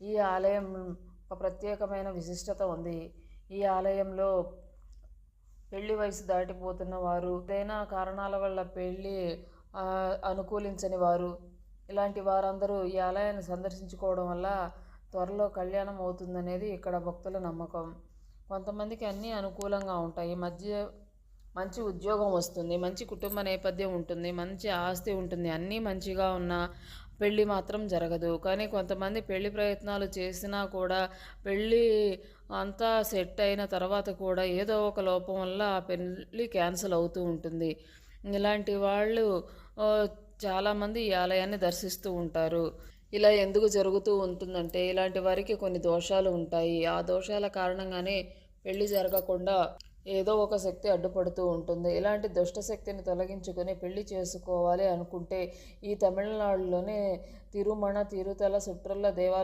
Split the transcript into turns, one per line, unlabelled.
ఈ ఆలయం ఒక ప్రత్యేకమైన విశిష్టత ఉంది. ఈ ఆలయంలో పెళ్ళి వయసు దాటిపోతున్న వారు ఏదైనా కారణాల వల్ల పెళ్ళి అనుకూలించని వారు ఇలాంటి వారందరూ ఈ ఆలయాన్ని సందర్శించుకోవడం వల్ల త్వరలో కళ్యాణం అవుతుందనేది ఇక్కడ భక్తుల నమ్మకం. కొంతమందికి అన్నీ అనుకూలంగా ఉంటాయి. మధ్య మంచి ఉద్యోగం వస్తుంది మంచి కుటుంబ నేపథ్యం ఉంటుంది మంచి ఆస్తి ఉంటుంది అన్నీ మంచిగా ఉన్నా పెళ్ళి మాత్రం జరగదు. కానీ కొంతమంది పెళ్ళి ప్రయత్నాలు చేసినా కూడా పెళ్ళి అంతా సెట్ అయిన తర్వాత కూడా ఏదో ఒక లోపం వల్ల ఆ పెళ్ళి క్యాన్సిల్ అవుతూ ఉంటుంది. ఇలాంటి వాళ్ళు చాలామంది ఈ ఆలయాన్ని దర్శిస్తూ ఉంటారు. ఇలా ఎందుకు జరుగుతూ ఉంటుందంటే ఇలాంటి వారికి కొన్ని దోషాలు ఉంటాయి. ఆ దోషాల కారణంగానే పెళ్ళి జరగకుండా ఏదో ఒక శక్తి అడ్డుపడుతూ ఉంటుంది. ఇలాంటి దుష్ట శక్తిని తొలగించుకొని పెళ్ళి చేసుకోవాలి అనుకుంటే ఈ తమిళనాడులోనే తిరుమణ తిరుతల సుట్రల్ల దేవాలయం